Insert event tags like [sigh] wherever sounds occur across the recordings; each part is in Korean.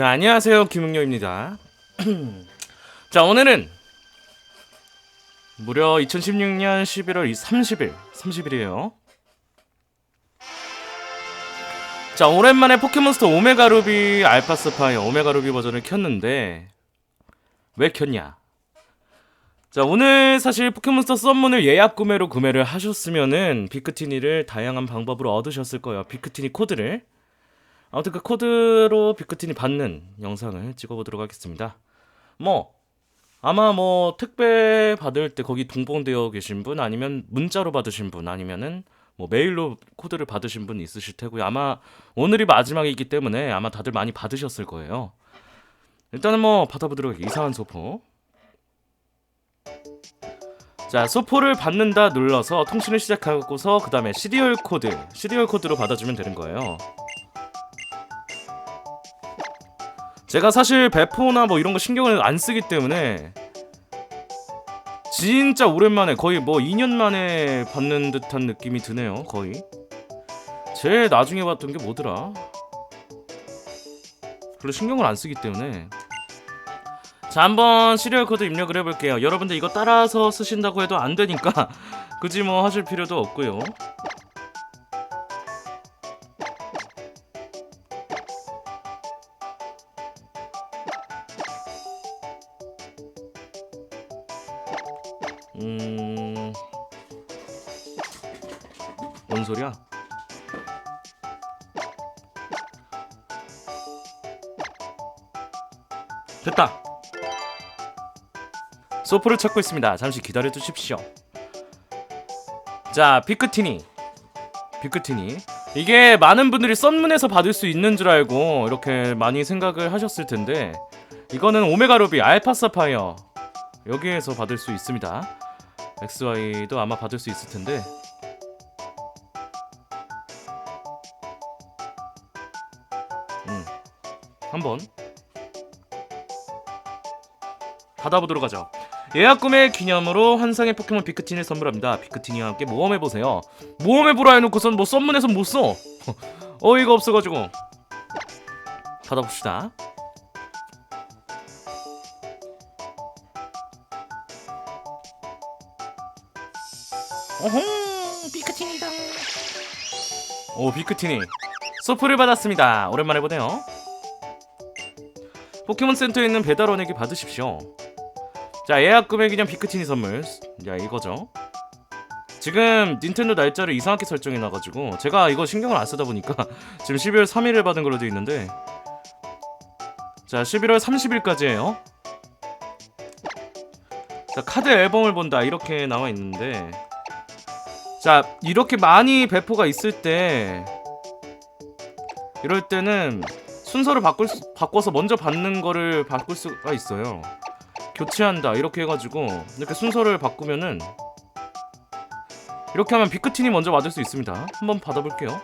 자, 안녕하세요. 김웅녀입니다. [clears throat] 자, 오늘은 무려 2016년 11월 30일, 30일이에요. 자, 오랜만에 포켓몬스터 오메가 루비 알파 스파이어 오메가 루비 버전을 켰는데 왜 켰냐? 자, 오늘 사실 포켓몬스터 썸문을 예약 구매로 구매를 하셨으면은 비크티니를 다양한 방법으로 얻으셨을 거예요. 비크티니 코드를. 아무튼 그 코드로 비크틴이 받는 영상을 찍어보도록 하겠습니다. 뭐 아마 뭐 택배 받을 때 거기 동봉되어 계신 분 아니면 문자로 받으신 분 아니면은 뭐 메일로 코드를 받으신 분 있으실 테고요. 아마 오늘이 마지막이기 때문에 아마 다들 많이 받으셨을 거예요. 일단은 뭐 받아보도록 할게요. 이상한 소포. 자, 소포를 받는다 눌러서 통신을 시작하고서 그 다음에 시리얼 코드, 시리얼 코드로 받아주면 되는 거예요. 제가 사실 배포나 뭐 이런 거 신경을 안 쓰기 때문에 진짜 오랜만에 거의 뭐 2년 만에 받는 듯한 느낌이 드네요. 거의. 제일 나중에 봤던 게 뭐더라? 별로 신경을 안 쓰기 때문에 자 한번 시리얼 코드 입력을 해볼게요. 여러분들 이거 따라서 쓰신다고 해도 안 되니까 [laughs] 굳이 뭐 하실 필요도 없고요. 음... 뭔 소리야? 됐다. 소프를 찾고 있습니다. 잠시 기다려 주십시오. 자, 비크티니. 비크티니. 이게 많은 분들이 썬문에서 받을 수 있는 줄 알고 이렇게 많이 생각을 하셨을 텐데 이거는 오메가 루비 알파 사파이어 여기에서 받을 수 있습니다. XY도 아마 받을 수 있을 텐데. 음. 한번 받아보도록 하죠. 예약 구매 기념으로 환상의 포켓몬 비크틴을 선물합니다. 비크틴이와 함께 모험해 보세요. 모험해 보라 해놓고선 뭐 썸문에서 못 써. [laughs] 어이가 없어가지고 받아봅시다. 어홍 비크틴이다. 오 비크틴이 소프를 받았습니다. 오랜만에 보네요. 포켓몬 센터에 있는 배달원에게 받으십시오. 자 예약 구매 기념 비크티니 선물. 자 이거죠. 지금 닌텐도 날짜를 이상하게 설정해 놔가지고 제가 이거 신경을 안 쓰다 보니까 [laughs] 지금 12월 3일을 받은 걸로 되어 있는데 자 11월 30일까지예요. 자 카드 앨범을 본다 이렇게 나와 있는데 자 이렇게 많이 배포가 있을 때 이럴 때는 순서를 바꿀 수, 바꿔서 먼저 받는 거를 바꿀 수가 있어요. 교체한다 이렇게 해가지고 이렇게 순서를 바꾸면은 이렇게 하면 비크틴이 먼저 받을 수 있습니다. 한번 받아볼게요.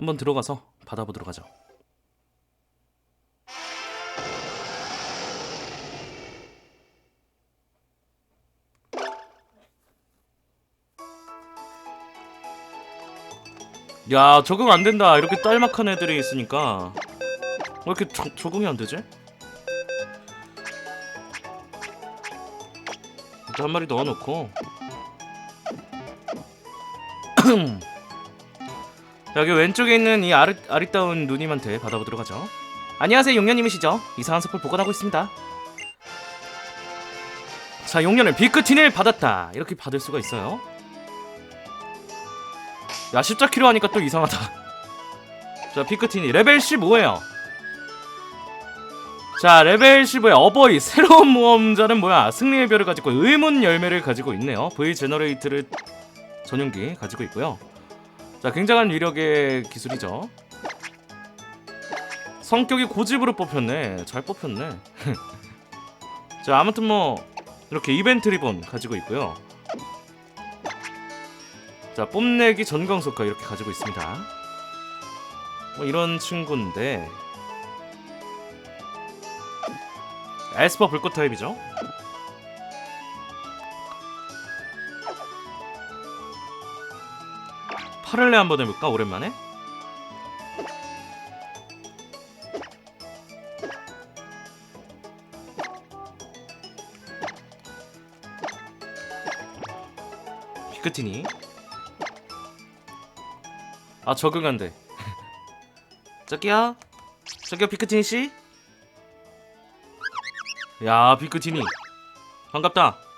한번 들어가서 받아보도록 하죠. 야 적응 안 된다 이렇게 딸막한 애들이 있으니까 왜 이렇게 저, 적응이 안 되지? 한 마리 넣어놓고 [clears throat] 자, 여기 왼쪽에 있는 이 아리, 아리따운 누님한테 받아보도록 하죠. 안녕하세요 용녀님이시죠? 이상한 섭을 보관하고 있습니다. 자 용녀는 비크틴을 받았다. 이렇게 받을 수가 있어요. 야 14kg 하니까 또 이상하다. [laughs] 자 피크티니 레벨 15예요. 자 레벨 15의 어버이 새로운 모험자는 뭐야? 승리의 별을 가지고 의문 열매를 가지고 있네요. V 제너레이트를 전용기 가지고 있고요 자 굉장한 위력의 기술이죠. 성격이 고집으로 뽑혔네. 잘 뽑혔네. [laughs] 자 아무튼 뭐 이렇게 이벤트 리본 가지고 있고요. 자 뽐내기 전광속화 이렇게 가지고 있습니다. 뭐 이런 친구인데. 에스퍼 불꽃 타입이죠. 파를레 한번 해볼까? 오랜만에? 피크티니? 아 적응한대. [laughs] 저기요? 저기요 피크티니 씨? 야 피크티니. 반갑다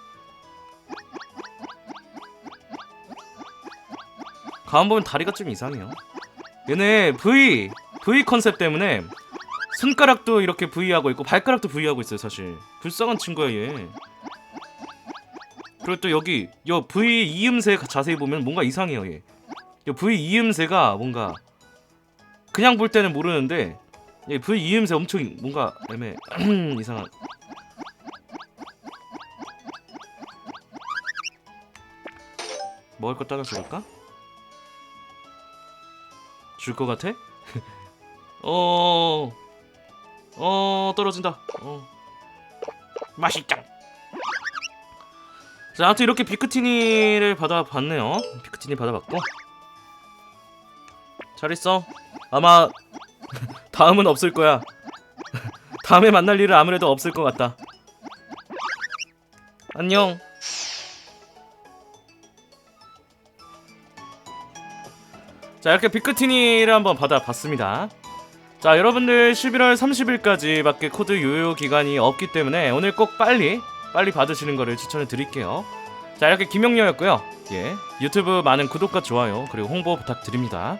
가만 보면 다리가 좀 이상해요 얘네 V V 컨셉 때문에 손가락도 이렇게 V 하고 있고 발가락도 V 하고 있어요 사실 불쌍한 친구야 얘 그리고 또 여기 요 V 이음새 자세히 보면 뭔가 이상해요 얘. 요 V 이음새가 뭔가 그냥 볼 때는 모르는데 얘 V 이음새 엄청 뭔가 애매 [clears throat] 이상한 먹을 거 따라 줄까? 줄 것 같아? [laughs] 어, 어 떨어진다. 어, 맛있다. 자, 아무튼 이렇게 비크티니를 받아봤네요. 비크티니 받아봤고. 잘 있어. 아마 [laughs] 다음은 없을 거야. [laughs] 다음에 만날 일은 아무래도 없을 것 같다. 안녕. 자, 이렇게 비크티니를 한번 받아봤습니다. 자, 여러분들 11월 30일까지 밖에 코드 유효 기간이 없기 때문에 오늘 꼭 빨리 빨리 받으시는 거를 추천을 드릴게요. 자 이렇게 김영녀였고요. 예 유튜브 많은 구독과 좋아요 그리고 홍보 부탁드립니다.